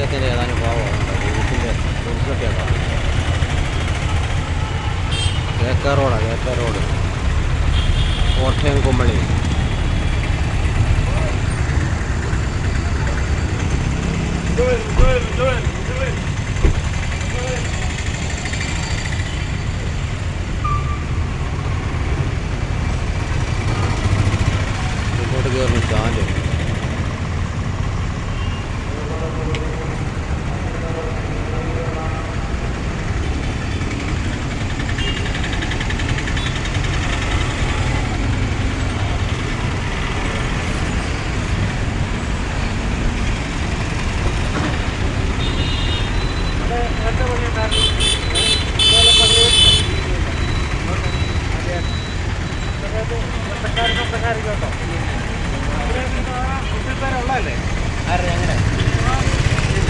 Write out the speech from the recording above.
പാലത്തിന്റെ ഏതാനും ഭാവമുണ്ട് വീട്ടിന്റെ കുറിച്ചൊക്കെ ഉണ്ടാവും കേക്ക റോഡാണ് കേക്ക റോഡ്. കോട്ടയം കുമ്പളി ഇങ്ങോട്ട് കയറുന്നു സ്റ്റാൻഡ് ഉള്ളതല്ലേ ആരുടെ അങ്ങനെ